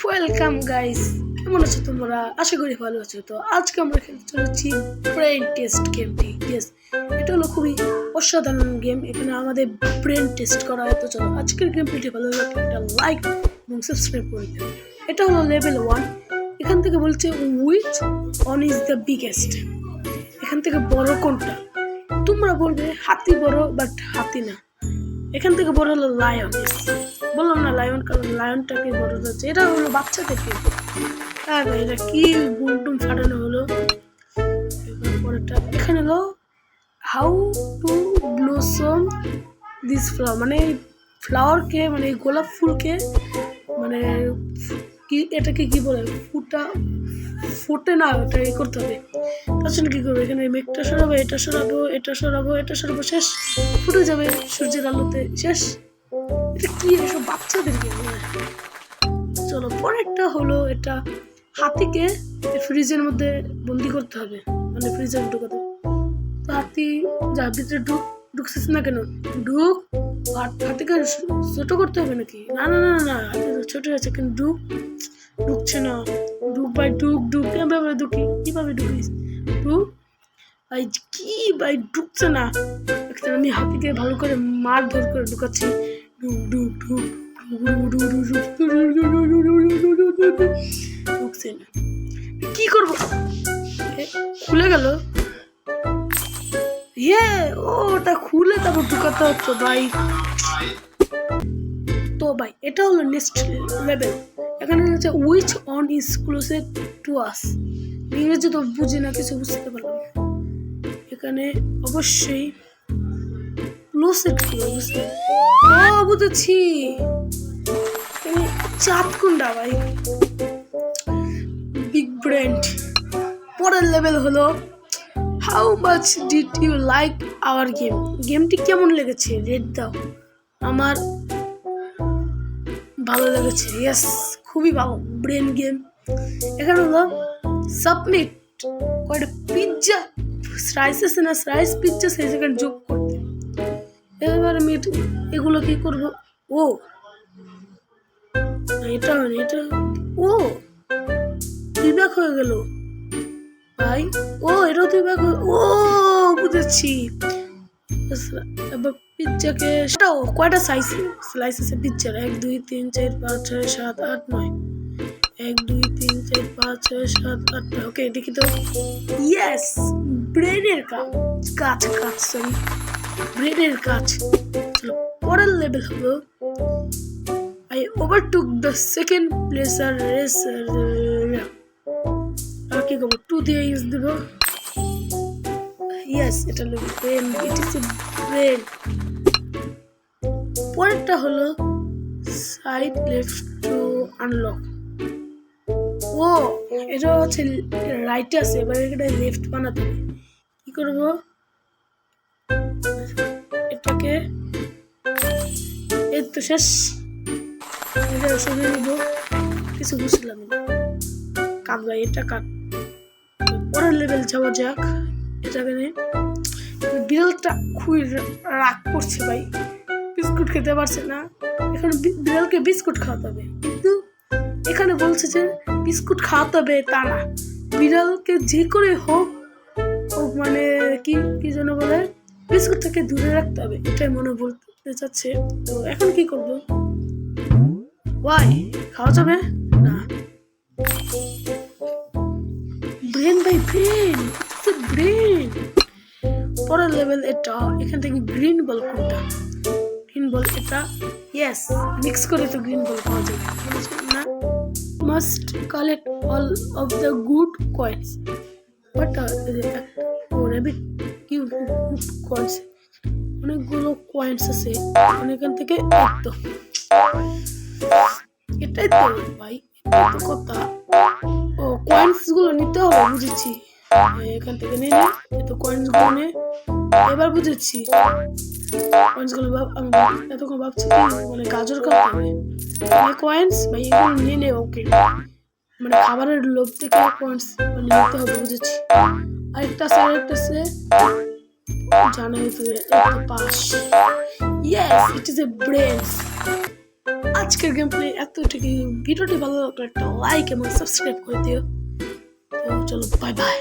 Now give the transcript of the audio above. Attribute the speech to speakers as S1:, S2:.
S1: Welcome guys কেমন আছো তোমরা আশা করি ভালো আছো তো আজকে আমরা খেলতে চলেছি ব্রেন টেস্ট গেমটি ইয়েস এটা হলো খুবই অসাধারণ গেম এখানে আমাদের ব্রেন টেস্ট করা হয় তো চলো আজকের গেম ভালো লাগে একটা লাইক এবং সাবস্ক্রাইব করে দেবে এটা হলো লেভেল ওয়ান এখান থেকে বলছে which one is the biggest এখান থেকে বড় কোনটা তোমরা বলবে হাতি বড় বাট হাতি না এখান থেকে বড় হলো লায়ন বললাম না লায়ন কারণ লায়নটাকে বড় হচ্ছে এটা হলো বাচ্চাদেরকে হ্যাঁ ভাই এটা কি বুলটুম ফাটানো হলো পরেরটা এখানে হলো how to blossom this flower মানে ফ্লাওয়ারকে মানে গোলাপ ফুলকে মানে কি এটাকে কি বলে ফুটা ফোটে না ওটা ই করতে হবে তার জন্য কী করবো এখানে মেঘটা সরাবো এটা সরাবো এটা সরাবো এটা সরাবো শেষ ফুটে যাবে সূর্যের আলোতে শেষ কি এসব বাচ্চাদের নিয়ে চলো পরেরটা হলো এটা হাতিকে ফ্রিজের মধ্যে বন্দি করতে হবে মানে ফ্রিজে ঢুকাতে হাতি যা ভিতরে ঢুক ঢুকছিস না কেন ঢুক হাতিকে ছোট করতে হবে নাকি না না না না ছোট আছে কিন্তু ঢুক ঢুকছে না ঢুক ভাই ঢুক ঢুক এভাবে ঢুকি কীভাবে ঢুকিস ঢুক ভাই কি ভাই ঢুকছে না আমি হাতিকে ভালো করে মার মারধর করে ঢুকাচ্ছি ঢুকছে না কি করবো খুলে গেল ইয়ে ও ওটা খুলে তারপর ঢুকাতে হচ্ছে ভাই তো ভাই এটা হলো নেক্সট লেভেল এখানে হচ্ছে which one inclusive to us ইংরেজি তো বুঝি না কিছু বুঝতে পারলাম এখানে অবশ্যই ক্লোসেট ক্লোসেট ও বুঝেছি চাঁদকুন্ডা ভাই বিগ ব্র্যান্ড পরের লেভেল হলো how much did you like our game গেমটি কেমন লেগেছে রেড দাও আমার ভালো লেগেছে ইয়াস খুবই ভালো ব্রেন গেম এখানে হলো সাবমিট কয়টা পিৎজা রাইস আছে না রাইস পিৎজা সেই সেখানে যোগ এবার আমি এগুলো কি করব ও এটা এটা ও তুই ব্যাক হয়ে গেল ভাই ও এটা দুই ব্যাগ ও বুঝেছি এবার পিজ্জাকে সেটাও কয়টা সাইজ স্লাইস আছে পিজ্জার এক দুই তিন চার পাঁচ ছয় সাত আট নয় এক দুই তিন চার পাঁচ ছয় সাত আট নয় ওকে কি তো ইয়েস ব্রেনের কাজ কাজ কাজ সরি ব্রেনের কাজ পরের লেভেল হলো I overtook the second placer আর কি করবো টু দিয়ে ইউজ দেবো ইয়াস এটা হলো ব্রেন ইট ইস ব্রেন পরেরটা হলো সাইড লেফট টু আনলক ও এটা হচ্ছে রাইটে আছে এবার এটা লেফট বানাতে কি করবো এটাকে এই তো শেষ কিছু বুঝলাম এটা পরের লেভেল যাওয়া যাক এটাকে মানে নিয়ে বিড়ালটা খুবই রাগ করছে ভাই বিস্কুট খেতে পারছে না এখন বিড়ালকে বিস্কুট খাওয়াতে হবে কিন্তু এখানে বলছে যে বিস্কুট খাওয়াতে হবে তা না বিড়ালকে যে করে হোক মানে কি কি যেন বলে বিস্কুটটাকে দূরে রাখতে হবে এটাই মনে বলতে চাচ্ছে তো এখন কি করব ওয়াই খাওয়া যাবে না ব্রেন বাই ব্রেন ব্রেন পরের লেভেল এটা এখান থেকে গ্রিন বল কোনটা গ্রিন বল এটা ইয়েস মিক্স করে তো গ্রিন বল পাওয়া যাবে না must collect all of the good coins but rabbit coins অনেকগুলো কয়েন্স আছে এখান থেকে তো এটাই তো ভাই এত কথা ও কয়েন্সগুলো নিতে হবে বুঝেছি এখান থেকে নিয়ে নে কয়েন্স গুলো নে এবার বুঝেছি কয়েন্সগুলো আমি এতক্ষণ ভাবছি মানে গাজর খাওয়া হবে কয়েন্স ভাই এগুলো নিয়ে নে ওকে মানে খাবারের লোভ থেকে পয়েন্টস মানে নিতে হবে বুঝেছি আরেকটা আছে আরেকটা আছে Can I do it in the past? Yes, it is a আজকের গেম প্লে এতটুকু ভিডিওটি ভালো লাগলে একটা লাইক এবং সাবস্ক্রাইব করে দিও চলো বাই বাই